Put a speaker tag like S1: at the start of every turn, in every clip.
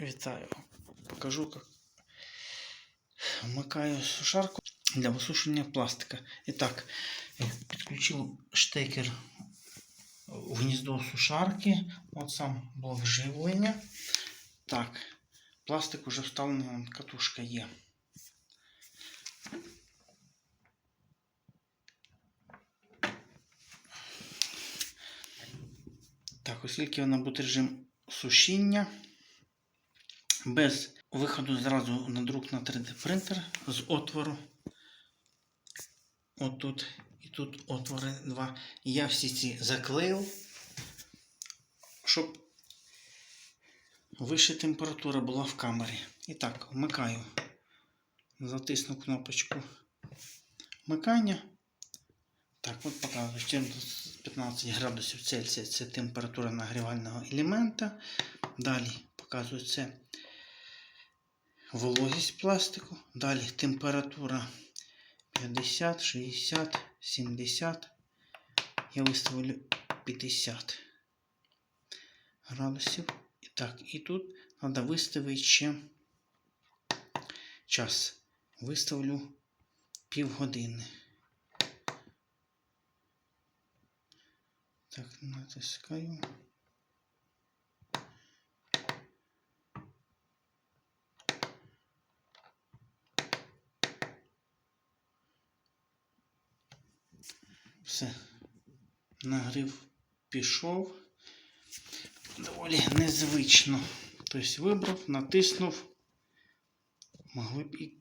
S1: Вітаю. Покажу, як вмикаю сушарку для висушення пластика. І так, підключив штекер в гніздо сушарки. От сам блок живлення. Так, пластик уже вставлений, катушка є. Так, оскільки вона буде режим сушіння, без виходу зразу на друк на 3D принтер з отвору. Отут і тут отвори два. Я всі ці заклеїв, щоб вища температура була в камері. І так, вмикаю. Затисну кнопочку вмикання. Так, от показую 14 15 градусів Цельсія це температура нагрівального елемента. Далі показую це вологість пластику. Далі температура 50, 60, 70. Я виставлю 50 градусів. І так, і тут треба виставити ще час. Виставлю півгодини. Так, натискаю. Все. Нагрів пішов. Доволі незвично. Тобто вибрав, натиснув. Могли б і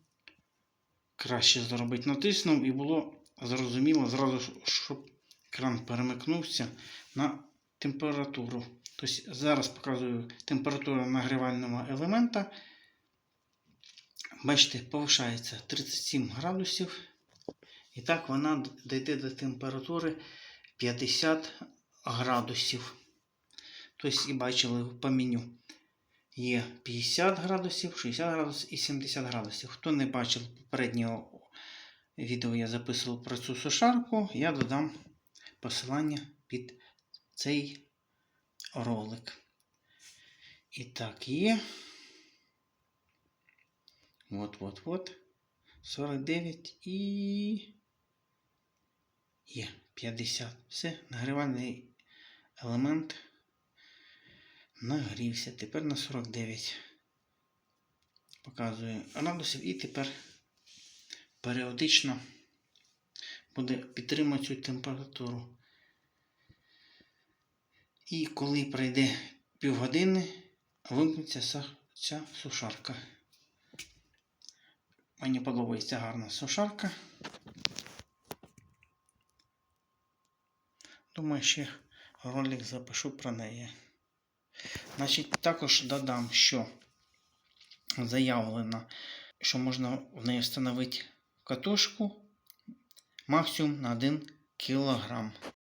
S1: краще зробити. Натиснув і було зрозуміло зразу, щоб кран перемикнувся на температуру. Тобто зараз показую температуру нагрівального елемента. Бачите, повишається 37 градусів. І так вона дійде до температури 50 градусів. Тобто, і бачили по меню. Є 50 градусів, 60 градусів і 70 градусів. Хто не бачив попереднього відео, я записував про цю сушарку, я додам посилання під цей ролик. І так є. От, от, от. 49 і є 50. Все, нагрівальний елемент нагрівся. Тепер на 49. Показую градусів і тепер періодично буде підтримувати цю температуру. І коли пройде півгодини, вимкнеться ця сушарка. Мені подобається гарна сушарка. Думаю, ще ролик запишу про неї. Значить, також додам, що заявлено, що можна в неї встановити катушку максимум на 1 кг.